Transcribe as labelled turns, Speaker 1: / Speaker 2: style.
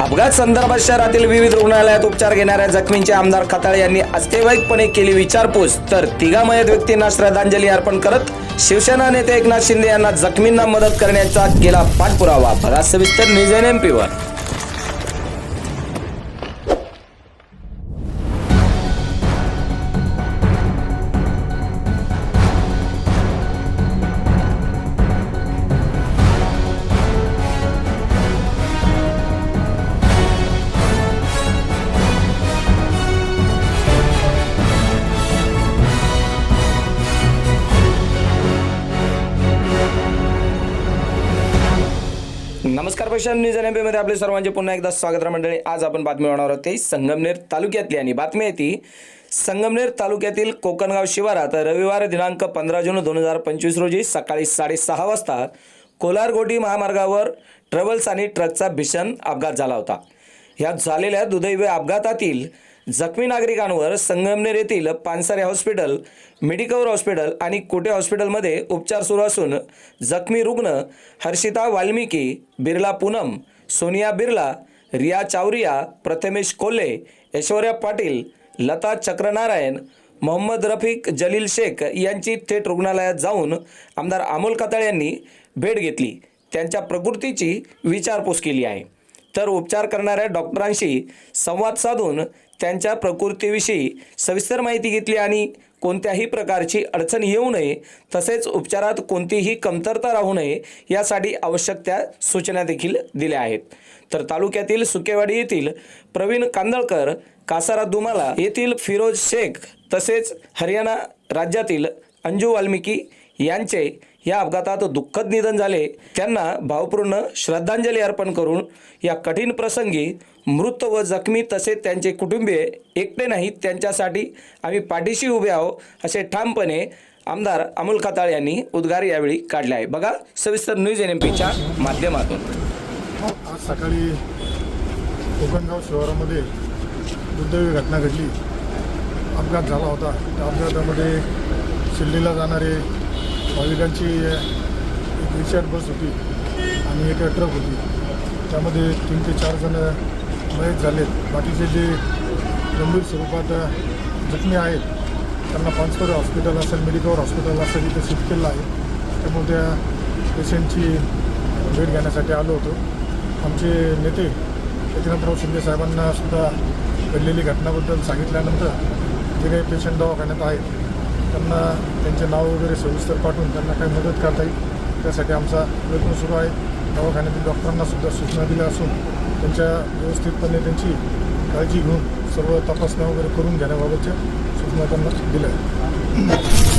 Speaker 1: अपघात संदर्भात शहरातील विविध रुग्णालयात उपचार घेणाऱ्या जखमींचे आमदार खताळे यांनी अस्तेवाईकपणे केली विचारपूस. तर तिघा मयत व्यक्तींना श्रद्धांजली अर्पण करत शिवसेना नेते एकनाथ शिंदे यांना जखमींना मदत करण्याचा केला पाठपुरावा. बघा सविस्तर न्यूज एन एम पीवर नमस्कार पैशान न्यूज एनमध्ये आपले सर्वांचे पुन्हा एकदा स्वागत मंडळी. आज आपण बातमी होणार आहोत संगमनेर तालुक्यातली आणि बातमी आहे ती संगमनेर तालुक्यातील कोकणगाव शिवारात रविवार दिनांक पंधरा जून दोन हजार पंचवीस रोजी सकाळी साडेसहा वाजता कोलारगोटी महामार्गावर ट्रॅव्हल्स आणि ट्रकचा भीषण अपघात झाला होता. यात झालेल्या दुर्दैवी अपघातातील जखमी नागरिकांवर संगमनेर येथील पानसारे हॉस्पिटल मेडिकवर हॉस्पिटल आणि कोटे हॉस्पिटलमध्ये उपचार सुरू असून जखमी रुग्ण हर्षिता वाल्मिकी बिर्ला पूनम सोनिया बिर्ला रिया चावरिया प्रथमेश कोल्हे ऐश्वर्या पाटील लता चक्रनारायण मोहम्मद रफिक जलील शेख यांची थेट रुग्णालयात जाऊन आमदार अमोल कातळ यांनी भेट घेतली. त्यांच्या प्रकृतीची विचारपूस केली आहे. तर उपचार करणाऱ्या डॉक्टरांशी संवाद साधून त्यांच्या प्रकृतीविषयी सविस्तर माहिती घेतली आणि कोणत्याही प्रकारची अडचण येऊ नये तसेच उपचारात कोणतीही कमतरता राहू नये यासाठी आवश्यक त्या सूचना देखील दिल्या आहेत. तर तालुक्यातील सुकेवाडी येथील प्रवीण कांदळकर कासारा दुमाला येथील फिरोज शेख तसेच हरियाणा राज्यातील अंजू वाल्मिकी यांचे या अपघातात दुःखद निधन झाले. त्यांना भावपूर्ण श्रद्धांजली अर्पण करून या कठीण प्रसंगी मृत व जखमी तसेच त्यांचे कुटुंबीय एकटे नाहीत त्यांच्यासाठी आम्ही पाठीशी उभे आहोत असे ठामपणे आमदार अमोल खताळ यांनी उद्गार यावेळी काढले आहे. बघा सविस्तर न्यूज एन एम पीच्या माध्यमातून.
Speaker 2: आज सकाळी कोकणगाव शहरामध्ये दुर्दैवी घटना घडली. अपघात झाला होता. त्या अपघातामध्ये शिर्डीला जाणारे भाविकांची एक रिक्षाट बस होती आणि एक ट्रक होती. त्यामध्ये तीन ते चार जण मयत झालेत. बाकीचे जे गंभीर स्वरूपात जखमी आहेत त्यांना पानसकर हॉस्पिटल असेल मेडिकल हॉस्पिटल असेल इथे शिफ्ट केलं आहे. त्यामुळे त्या पेशंटची भेट घेण्यासाठी आलो होतो. आमचे नेते एकनाथराव शिंदे साहेबांना सुद्धा घडलेली घटनाबद्दल सांगितल्यानंतर जे काही पेशंट दवाखान्यात आहेत त्यांना त्यांचे नाव वगैरे सविस्तर पाठवून त्यांना काही मदत करता येईल. त्यासाठी आमचा प्रयत्न सुरू आहे. दवाखान्यातील डॉक्टरांना सुद्धा सूचना दिल्या असून त्यांच्या व्यवस्थितपणे त्यांची काळजी घेऊन सर्व तपासण्या वगैरे करून घेण्याबाबतच्या सूचना त्यांना दिल्या आहेत.